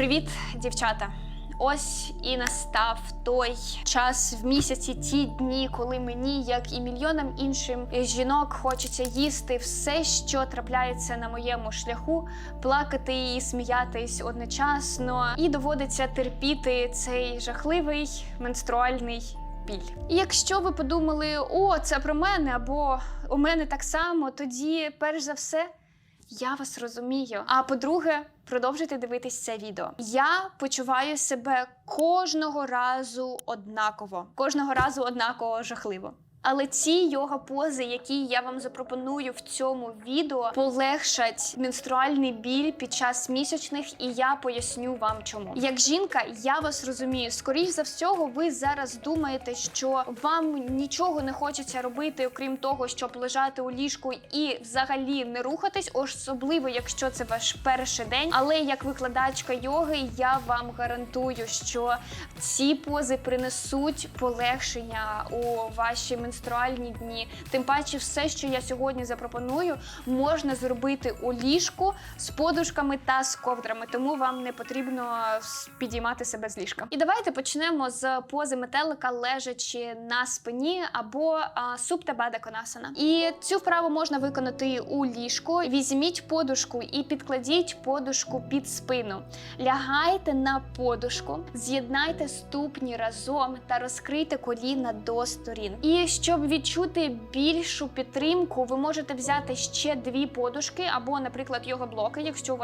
Привіт, дівчата! Ось і настав той час в місяці, ті дні, коли мені, як і мільйонам іншим жінок, хочеться їсти все, що трапляється на моєму шляху, плакати і сміятись одночасно, і доводиться терпіти цей жахливий менструальний біль. І якщо ви подумали, о, це про мене, або у мене так само, тоді, перш за все, я вас розумію. А по-друге, продовжуйте дивитись це відео. Я почуваю себе кожного разу однаково, кожного разу однаково жахливо. Але ці йога пози, які я вам запропоную в цьому відео, полегшать менструальний біль під час місячних, і я поясню вам чому. Як жінка, я вас розумію. Скоріш за всього, ви зараз думаєте, що вам нічого не хочеться робити, окрім того, щоб лежати у ліжку і взагалі не рухатись, особливо якщо це ваш перший день. Але як викладачка йоги, я вам гарантую, що ці пози принесуть полегшення у ваші менструальні дні. Тим паче, все, що я сьогодні запропоную, можна зробити у ліжку з подушками та з ковдрами, тому вам не потрібно підіймати себе з ліжка. І давайте почнемо з пози метелика, лежачи на спині або а, супта бада конасана. І цю вправу можна виконати у ліжку. Візьміть подушку і підкладіть подушку під спину. Лягайте на подушку, з'єднайте ступні разом та розкрийте коліна до сторін. І щоб відчути більшу підтримку, ви можете взяти ще дві подушки, або, наприклад, йога-блоки, якщо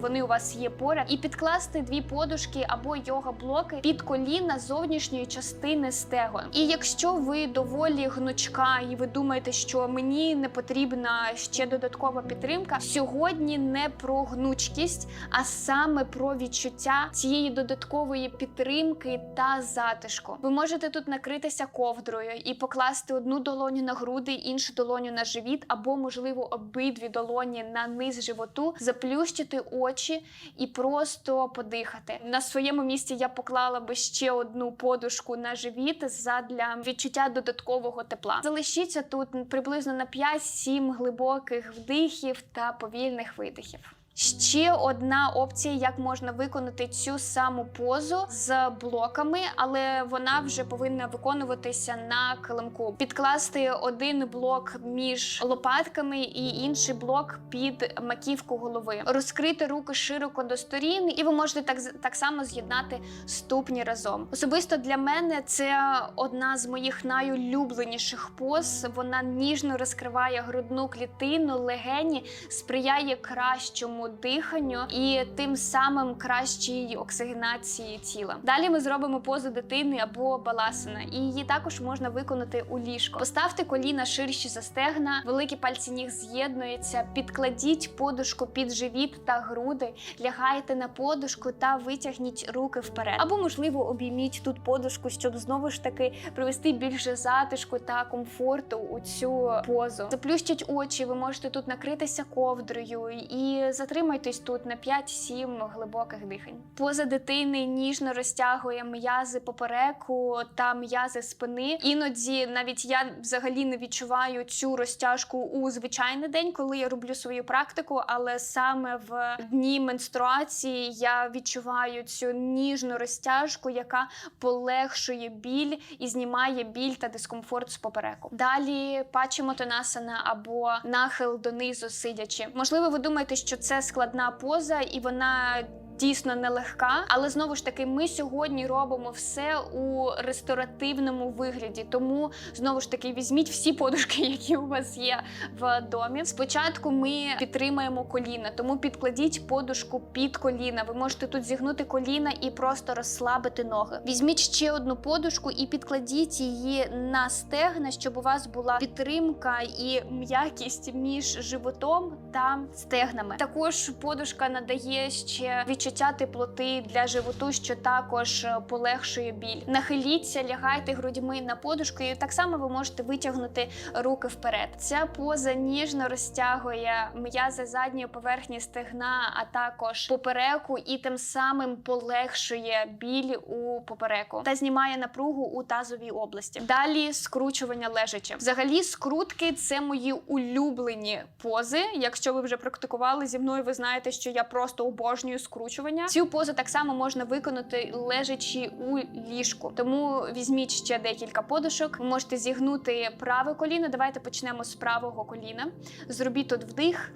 вони у вас є поряд, і підкласти дві подушки або йога-блоки під коліна зовнішньої частини стегон. І якщо ви доволі гнучка, і ви думаєте, що мені не потрібна ще додаткова підтримка, сьогодні не про гнучкість, а саме про відчуття цієї додаткової підтримки та затишку. Ви можете тут накритися ковдрою і покласти одну долоню на груди, іншу долоню на живіт, або, можливо, обидві долоні на низ животу, заплющити очі і просто подихати. На своєму місці я поклала би ще одну подушку на живіт задля відчуття додаткового тепла. Залишіться тут приблизно на 5-7 глибоких вдихів та повільних видихів. Ще одна опція, як можна виконати цю саму позу з блоками, але вона вже повинна виконуватися на килимку. Підкласти один блок між лопатками і інший блок під маківку голови. Розкрити руки широко до сторін, і ви можете так, так само з'єднати ступні разом. Особисто для мене це одна з моїх найулюбленіших поз. Вона ніжно розкриває грудну клітину, легені, сприяє кращому диханню і тим самим кращій оксигенації тіла. Далі ми зробимо позу дитини або баласана, і її також можна виконати у ліжко. Поставте коліна ширші за стегна, великі пальці ніг з'єднуються, підкладіть подушку під живіт та груди, лягайте на подушку та витягніть руки вперед. Або, можливо, обійміть тут подушку, щоб знову ж таки привести більше затишку та комфорту у цю позу. Заплющіть очі, ви можете тут накритися ковдрою і затримайтесь тут на 5-7 глибоких дихань. Поза дитини ніжно розтягує м'язи попереку та м'язи спини. Іноді навіть я взагалі не відчуваю цю розтяжку у звичайний день, коли я роблю свою практику, але саме в дні менструації я відчуваю цю ніжну розтяжку, яка полегшує біль і знімає біль та дискомфорт з попереку. Далі пачемотонасана або нахил донизу сидячи. Можливо, ви думаєте, що це складна поза, і вона. Дійсно нелегка, але знову ж таки, ми сьогодні робимо все у ресторативному вигляді. Тому знову ж таки візьміть всі подушки, які у вас є в домі. Спочатку ми підтримаємо коліна, тому підкладіть подушку під коліна. Ви можете тут зігнути коліна і просто розслабити ноги. Візьміть ще одну подушку і підкладіть її на стегна, щоб у вас була підтримка і м'якість між животом та стегнами. Також подушка надає ще відчуття теплоти для животу, що також е, полегшує біль. Нахиліться, лягайте грудьми на подушку, і так само ви можете витягнути руки вперед. Ця поза ніжно розтягує м'язи задньої поверхні стегна, а також попереку, і тим самим полегшує біль у попереку та знімає напругу у тазовій області. Далі скручування лежачи. Взагалі, скрутки це мої улюблені пози. Якщо ви вже практикували зі мною, ви знаєте, що я просто обожнюю скручування. Скручування. Цю позу так само можна виконати лежачи у ліжку. Тому візьміть ще декілька подушок. Ви можете зігнути праве коліно. Давайте почнемо з правого коліна. Зробіть тут вдих.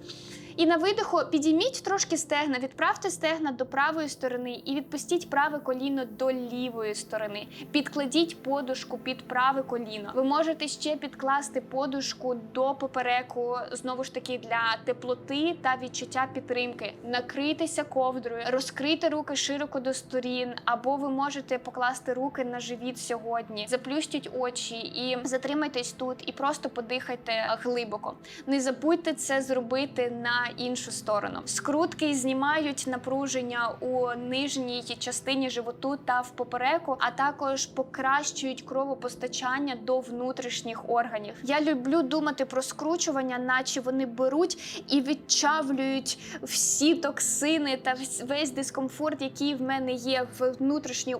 І на видиху підійміть трошки стегна, відправте стегна до правої сторони і відпустіть праве коліно до лівої сторони. Підкладіть подушку під праве коліно. Ви можете ще підкласти подушку до попереку, знову ж таки для теплоти та відчуття підтримки. Накрийтеся ковдрою, розкрийте руки широко до сторін, або ви можете покласти руки на живіт сьогодні. Заплющіть очі і затримайтесь тут, і просто подихайте глибоко. Не забудьте це зробити на іншу сторону. Скрутки знімають напруження у нижній частині животу та в попереку, а також покращують кровопостачання до внутрішніх органів. Я люблю думати про скручування, наче вони беруть і відчавлюють всі токсини та весь дискомфорт, який в мене є в внутрішніх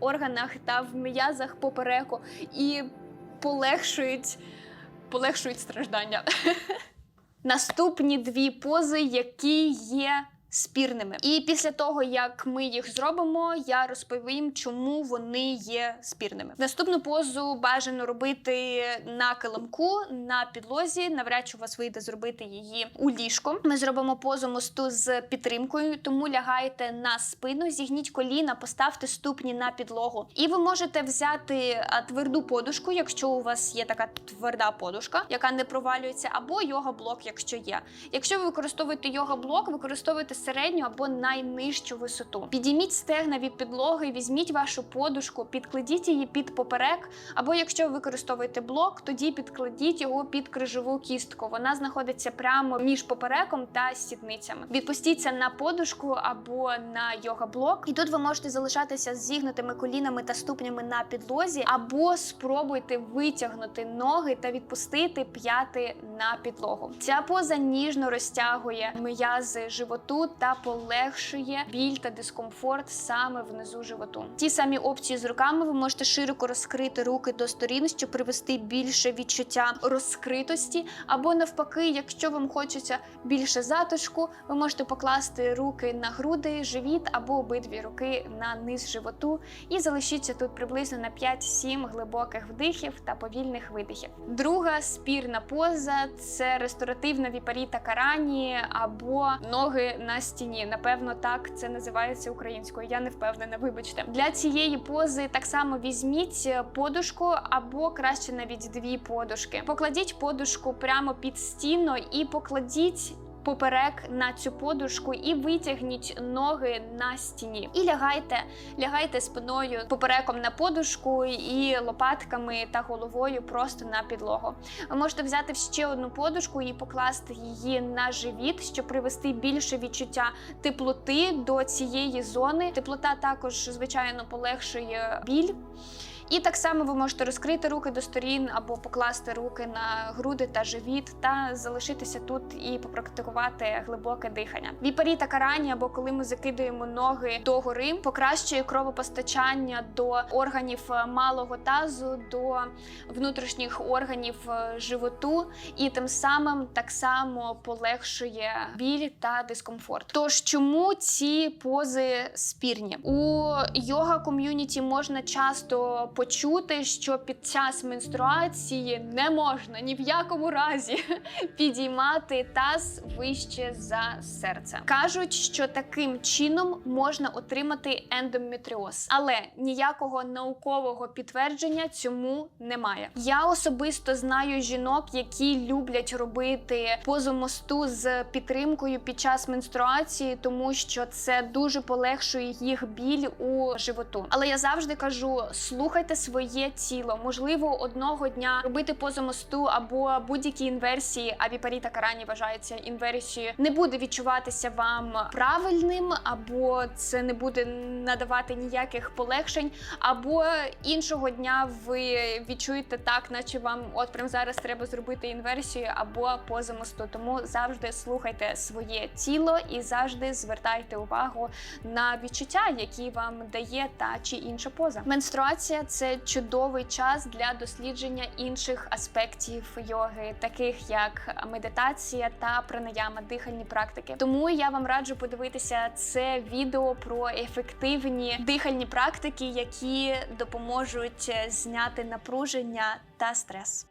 органах та в м'язах попереку, і полегшують, полегшують страждання. Наступні дві пози, які є спірними. І після того, як ми їх зробимо, я розповім, чому вони є спірними. Наступну позу бажано робити на килимку, на підлозі. Навряд чи у вас вийде зробити її у ліжку. Ми зробимо позу мосту з підтримкою, тому лягайте на спину, зігніть коліна, поставте ступні на підлогу. І ви можете взяти тверду подушку, якщо у вас є така тверда подушка, яка не провалюється, або йога-блок, якщо є. Якщо ви використовуєте йога-блок, використовуйте середню або найнижчу висоту. Підійміть стегна від підлоги, візьміть вашу подушку, підкладіть її під поперек, або якщо ви використовуєте блок, тоді підкладіть його під крижову кістку. Вона знаходиться прямо між попереком та сідницями. Відпустіться на подушку або на йога-блок, і тут ви можете залишатися з зігнутими колінами та ступнями на підлозі, або спробуйте витягнути ноги та відпустити п'яти на підлогу. Ця поза ніжно розтягує м'язи животу та полегшує біль та дискомфорт саме внизу животу. Ті самі опції з руками ви можете широко розкрити руки до сторін, щоб привести більше відчуття розкритості, або навпаки, якщо вам хочеться більше затишку, ви можете покласти руки на груди, живіт або обидві руки на низ животу і залишіться тут приблизно на 5-7 глибоких вдихів та повільних видихів. Друга спірна поза це ресторативна віпаріта карані або ноги на стіні. Напевно, так це називається українською. Я не впевнена. Вибачте, для цієї пози так само візьміть подушку або краще навіть дві подушки. Покладіть подушку прямо під стіну і покладіть. Поперек на цю подушку і витягніть ноги на стіні. І лягайте, лягайте спиною попереком на подушку і лопатками та головою просто на підлогу. Ви можете взяти ще одну подушку і покласти її на живіт, щоб привести більше відчуття теплоти до цієї зони. Теплота також, звичайно, полегшує біль. І так само ви можете розкрити руки до сторін або покласти руки на груди та живіт, та залишитися тут і попрактикувати глибоке дихання. Віпаріта карані, або коли ми закидуємо ноги догори, покращує кровопостачання до органів е, малого тазу, до внутрішніх органів е, животу, і тим самим так само полегшує біль та дискомфорт. Тож чому ці пози спірні? У йога ком'юніті можна часто почути, що під час менструації не можна ні в якому разі підіймати таз вище за серце. Кажуть, що таким чином можна отримати ендометріоз, але ніякого наукового підтвердження цьому немає. Я особисто знаю жінок, які люблять робити позу мосту з підтримкою під час менструації, тому що це дуже полегшує їх біль у животу. Але я завжди кажу: слухайте своє тіло. Можливо, одного дня робити позу мосту або будь-які інверсії, а віпаріта карані вважається інверсією, не буде відчуватися вам правильним, або це не буде надавати ніяких полегшень, або іншого дня ви відчуєте так, наче вам от прямо зараз треба зробити інверсію або поза мосту. Тому завжди слухайте своє тіло і завжди звертайте увагу на відчуття, які вам дає та чи інша поза. Менструація чудовий час для дослідження інших аспектів йоги, таких як медитація та пранаяма, дихальні практики. Тому я вам раджу подивитися це відео про ефективні дихальні практики, які допоможуть е, зняти напруження та стрес.